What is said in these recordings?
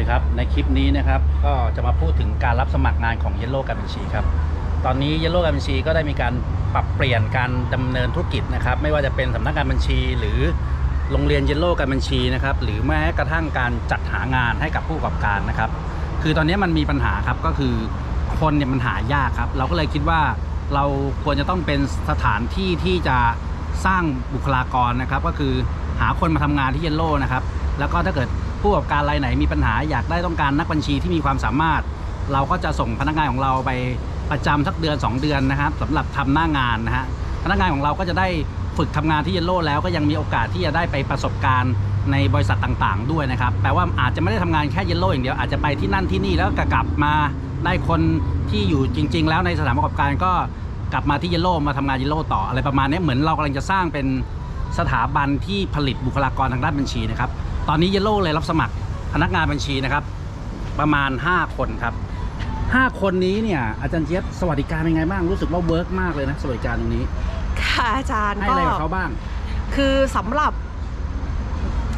ดีครับ ในคลิปนี้นะครับ ก็จะมาพูดถึงการรับสมัครงานของ Yellow การบัญชีครับ ตอนนี้ Yellow การบัญชีก็ได้มีการปรับเปลี่ยนการดำเนินธุรกิจนะครับ ไม่ว่าจะเป็นสำนักงานบัญชี หรือโรงเรียน Yellow การบัญชีนะครับ หรือแม้กระทั่งการจัดหางานให้กับผู้ประกอบการนะครับ คือตอนนี้มันมีปัญหาครับ ก็คือคนเนี่ยมันหายากครับ เราก็เลยคิดว่าเราควรจะต้องเป็นสถานที่ที่จะสร้างบุคลากรนะครับ ก็คือหาคนมาทำงานที่เยลโล่นะครับ แล้วก็ถ้าเกิด ผู้ประกอบการรายไหนมีปัญหาอยากได้ต้องการนักบัญชีที่มีความสามารถ เราก็จะส่งพนักงานของเราไปประจำสักเดือน 2 เดือนนะครับสำหรับทำหน้างานนะฮะพนักงานของเราก็จะได้ฝึกทำงานที่เยลโล่แล้วก็ยังมีโอกาสที่จะได้ไปประสบการณ์ในบริษัทต่างๆ ด้วยนะครับแปลว่าอาจจะไม่ได้ทำงานแค่เยลโล่อย่างเดียวอาจจะไปที่นั่นที่นี่แล้วก็กลับมาได้คนที่อยู่จริง ๆ แล้วในสถานประกอบการก็กลับมาที่เยลโล่มาทำงานเยลโล่ต่ออะไรประมาณนี้เหมือนเรากำลังจะสร้างเป็นสถาบันที่ผลิตบุคลากรทางด้านบัญชีนะครับ ตอนนี้เยลโล่เลยรับสมัครพนักงานบัญชีนะครับ ประมาณ 5 คนครับ 5 คนนี้เนี่ยอาจารย์เจี๊ยบสวัสดิการเป็นไงบ้างรู้สึกว่าเวิร์กมากเลยนะสวัสดิการตรงนี้ค่ะอาจารย์ให้ก็อะไรกับเขาบ้าง คือสำหรับ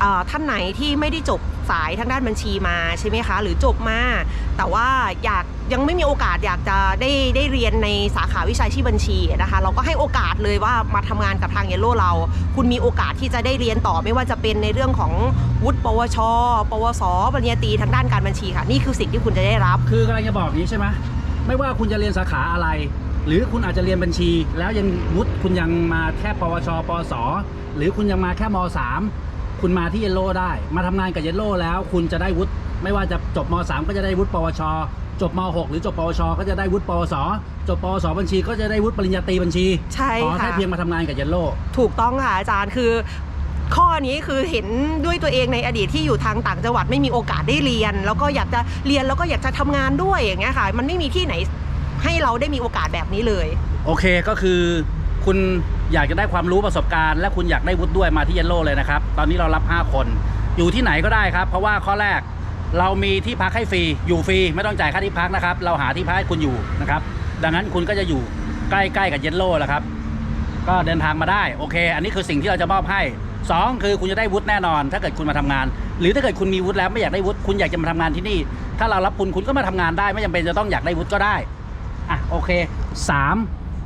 เอ่อท่านไหนที่ไม่ได้จบสายทางด้านบัญชีมาใช่ไหมคะ หรือจบมา แต่ว่าอยากยังไม่มีโอกาสอยากจะได้ได้เรียนในสาขาวิชาชีพบัญชีนะคะ เราก็ให้โอกาสเลยว่ามาทำงานกับทางเยลโล่เรา คุณมีโอกาสที่จะได้เรียนต่อไม่ว่าจะเป็นในเรื่องของวุฒิปวช ปวสปริญญาตรีทางด้านการบัญชีค่ะนี่คือสิ่งที่คุณจะได้รับ คือกำลังจะบอกอย่างนี้ใช่ไหมไม่ว่าคุณจะเรียนสาขาอะไร หรือคุณอาจจะเรียนบัญชี แล้วยังวุฒิคุณยังมาแค่ปวชปวสหรือคุณยังมาแค่มสาม คุณมาที่เยลโล่ได้ มาทำงานกับเยลโล่แล้ว คุณจะได้วุฒิไม่ว่าจะจบมสามก็จะได้วุฒิปวช จบมหกหรือจบปวช ก็จะได้วุฒิปวส จบปวส บัญชี ก็จะได้วุฒิปริญญาตรีบัญชีใช่ขอแค่ค่ะ เพียงมาทำงานกับเยลโล่ ถูกต้องค่ะอาจารย์คือ ข้อนี้คือเห็นด้วยตัวเองในอดีตที่อยู่ทางต่างจังหวัดไม่มีโอกาสได้เรียน แล้วก็อยากจะเรียนแล้วก็อยากจะทำงานด้วยอย่างเงี้ยค่ะ มันไม่มีที่ไหนให้เราได้มีโอกาสแบบนี้เลย โอเคก็คือคุณ อยากจะได้ความรู้ประสบการณ์และคุณอยากได้วุฒิด้วยมาที่เยลโล่เลยนะครับ ตอนนี้เรารับ 5 คน อยู่ที่ไหนก็ได้ครับ เพราะว่าข้อแรกเรามีที่พักให้ฟรีอยู่ฟรีไม่ต้องจ่ายค่าที่พักนะครับ เราหาที่พักให้คุณอยู่นะครับ ดังนั้นคุณก็จะอยู่ใกล้ๆกับเยลโล่แล้วครับ ก็เดินทางมาได้โอเค อันนี้คือสิ่งที่เราจะมอบให้สองคือคุณจะได้วุฒิแน่นอน ถ้าเกิดคุณมาทำงาน หรือถ้าเกิดคุณมีวุฒิแล้วไม่อยากได้วุฒิคุณอยากจะมาทำงานที่นี่ ถ้าเรารับคุณคุณก็มาทำงานได้ ไม่จำเป็นจะต้องอยากได้วุฒิก็ได้อะโอเคสาม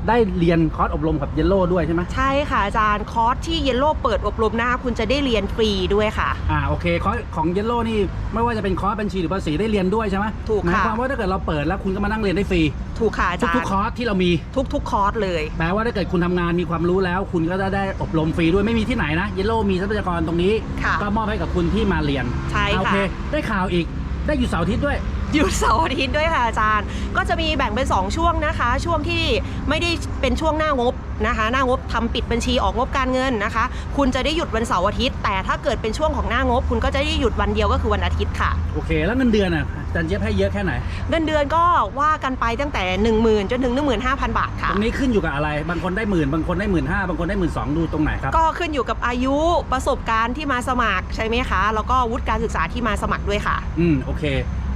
ได้เรียนคอร์สอบรมกับเยลโล่ด้วยใช่ไหมใช่ค่ะอาจารย์คอร์สที่เยลโล่เปิดอบรมนะคะคุณจะได้เรียนฟรีด้วยค่ะ อ่าโอเคคอร์สของเยลโล่นี่ไม่ว่าจะเป็นคอร์สบัญชีหรือภาษีได้เรียนด้วยใช่ไหมถูกหมายค่ะความว่าถ้าเกิดเราเปิดแล้วคุณก็มานั่งเรียนได้ฟรี ถูกค่ะอาจารทุกย์ๆคอร์สที่เรามีทุกๆคอร์สเลยแปลว่าถ้าเกิดคุณทำงานมีความรู้แล้ว คุณก็จะได้อบรมฟรีด้วยไม่มีที่ไหนนะเยลโล่มีทรัพยากรตรงนี้ค่ะก็มอบให้กับคุณที่มาเรียนใช่อ่าโอค่ะเคได้ข่าวอีกได้อยู่เสาร์อาทิตย์ด้วย หยุดเสาร์อาทิตย์ด้วยค่ะอาจารย์ ก็จะมีแบ่งเป็น 2 ช่วงนะคะ ช่วงที่ไม่ได้เป็นช่วงหน้างบนะคะ หน้างบทำปิดบัญชีออกงบการเงินนะคะ คุณจะได้หยุดวันเสาร์อาทิตย์ แต่ถ้าเกิดเป็นช่วงของหน้างบ คุณก็จะได้หยุดวันเดียวก็คือวันอาทิตย์ค่ะ โอเค แล้วเงินเดือนอะอาจารย์เจี๊ยบให้เยอะแค่ไหน เงินเดือนก็ว่ากันไปตั้งแต่ 1 0,000จนถึง15,000 บาทตค่ะรงนี้ขึ้นอยู่กับอะไร บางคนได้หมื่น บางคนได้หมื่นห้าบางคนได้หมื่นสองดูตรงไหนครับ ก็ขึ้นอยู่กับอายุประสบการณ์ที่มาสมัครใช่ไหมคะ แล้วก็วุฒิการศึกษาที่มาสมัครด้วยค่ะ อืม โอเค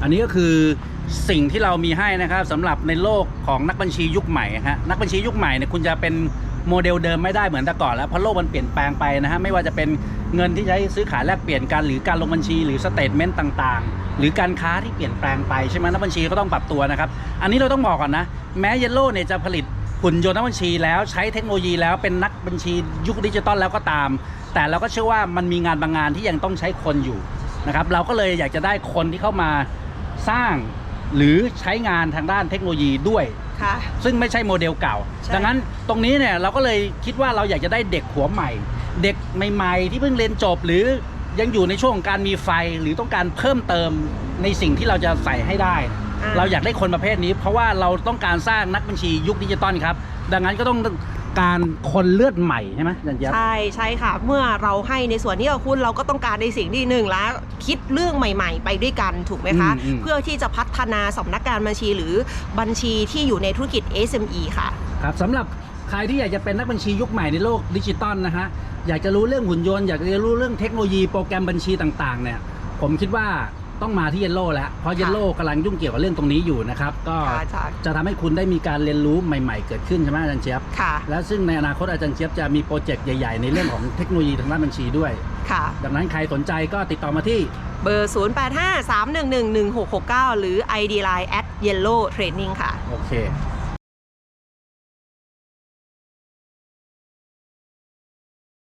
อันนี้ก็คือสิ่งที่เรามีให้นะครับสำหรับในโลกของนักบัญชียุคใหม่ฮะนักบัญชียุคใหม่เนี่ยคุณจะเป็นโมเดลเดิมไม่ได้เหมือนแต่ก่อนแล้วเพราะโลกมันเปลี่ยนแปลงไปนะฮะไม่ว่าจะเป็นเงินที่ใช้ซื้อขายแลกเปลี่ยนกันหรือการลงบัญชีหรือสเตทเมนต์ต่างๆ หรือการค้าที่เปลี่ยนแปลงไปใช่ไหมนักบัญชีก็ต้องปรับตัวนะครับอันนี้เราต้องบอกก่อนนะแม้เยลโล่เนี่ยจะผลิตหุ่นยนต์นักบัญชีแล้วใช้เทคโนโลยีแล้วเป็นนักบัญชียุคดิจิตอลแล้วก็ตาม แต่เราก็เชื่อว่ามันมีงานบางงานที่ยังต้องใช้คนอยู่นะครับเราก็เลยอยากจะได้คนที่เข้ามา สร้างหรือใช้งานทางด้านเทคโนโลยีด้วย ค่ะ ซึ่งไม่ใช่โมเดลเก่า ใช่ ดังนั้นตรงนี้เนี่ยเราก็เลยคิดว่าเราอยากจะได้เด็กหัวใหม่ เด็กใหม่ ๆ ที่เพิ่งเรียนจบ หรือยังอยู่ในช่วงของการมีไฟหรือต้องการเพิ่มเติมในสิ่งที่เราจะใส่ให้ได้ อ่าเราอยากได้คนประเภทนี้ เพราะว่าเราต้องการสร้างนักบัญชียุคดิจิตอลครับ ดังนั้นก็ต้อง การคนเลือดใหม่ใช่ไหมอาจันเจี๊ยบ ใช่ใช่ค่ะ เมื่อเราให้ในส่วนนี้กับคุณเราก็ต้องการในสิ่งที่หนึ่งแล้ว คิดเรื่องใหม่ ๆ ไปด้วยกันถูกไหมคะ อืมอืม เพื่อที่จะพัฒนาสำนักการบัญชีหรือบัญชีที่อยู่ในธุรกิจ SME ค่ะ ครับสำหรับใครที่อยากจะเป็นนักบัญชียุคใหม่ในโลกดิจิตอลนะฮะอยากจะรู้เรื่องหุ่นยนต์อยากจะรู้เรื่องเทคโนโลยีโปรแกรมบัญชีต่างๆเนี่ยผมคิดว่า ต้องมาที่เยลโล่แล้วเพราะเยลโล่กำลังยุ่งเกี่ยวกับเรื่องตรงนี้อยู่นะครับก็ค่ะอาจารย์จะทำให้คุณได้มีการเรียนรู้ใหม่ ๆ เกิดขึ้นใช่ไหมอาจารย์เจี๊ยบค่ะและซึ่งในอนาคตอาจารย์เจี๊ยบจะมีโปรเจกต์ใหญ่ๆในเรื่องของเทคโนโลยีทางด้านบัญชีด้วย ค่ะ ดังนั้นใครสนใจก็ติดต่อมาที่ เบอร์ 0853111669 หรือ ID Line at yellow training ค่ะ โอเค